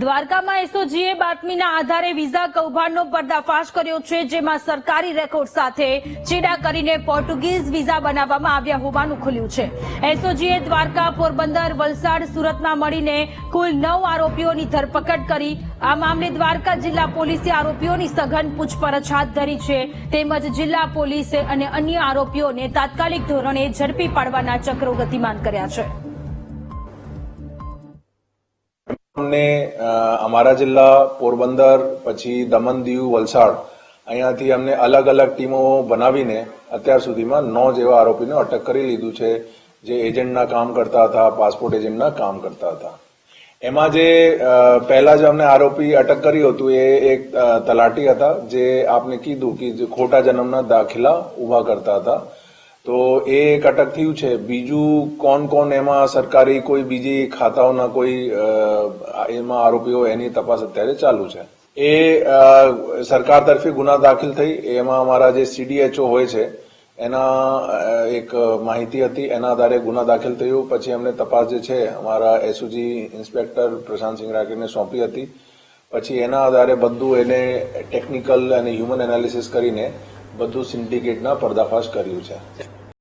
દ્વારકામાં એસઓજીએ બાતમીના આધારે વિઝા કૌભાંડનો પર્દાફાશ કર્યો છે, જેમાં સરકારી રેકોર્ડ સાથે ચેડા કરીને પોર્ટુગીઝ વિઝા બનાવવામાં આવ્યા હોવાનું ખુલ્યું છે. એસઓજીએ દ્વારકા પોરબંદર, વલસાડ, સુરતમાં મળીને કુલ નવ આરોપીઓની ધરપકડ કરી. આ મામલે દ્વારકા જિલ્લા પોલીસે આરોપીઓની સઘન પૂછપરછ હાથ ધરી છે. તેમજ જિલ્લા પોલીસે અને અન્ય આરોપીઓને તાત્કાલિક ધોરણે ઝડપી પાડવાના ચક્રો ગતિમાન કર્યા છે. અમને અમારા જિલ્લા પોરબંદર, પછી દમણ દીવ વલસાડ, અહીંયાથી અમને અલગ અલગ ટીમો બનાવીને અત્યાર સુધીમાં નો જેવા આરોપીને અટક કરી લીધું છે, જે એજન્ટના કામ કરતા હતા, પાસપોર્ટ એજન્ટના કામ કરતા હતા. એમાં જે પહેલા જે અમને આરોપી અટક કર્યું હતું એ એક તલાટી હતા, જે આપને કીધું કે ખોટા જન્મના દાખલા ઊભા કરતા હતા. તો એ એક અટક થયું છે. બીજું કોણ કોણ એમાં સરકારી કોઈ બીજી ખાતાઓના કોઈ એમાં આરોપીઓ એની તપાસ અત્યારે ચાલુ છે. એ સરકાર તરફી ગુના દાખલ થઈ. એમાં અમારા જે સીડીએચઓ હોય છે, એના એક માહિતી હતી. એના આધારે ગુના દાખલ થયું. પછી અમને તપાસ જે છે, અમારા એસઓજી ઇન્સ્પેક્ટર પ્રશાંતસિંહ રાકેશને સોંપી હતી. પછી એના આધારે બધું એને ટેકનિકલ અને હ્યુમન એનાલિસિસ કરીને બધું સિન્ડિકેટના પર્દાફાશ કર્યું છે.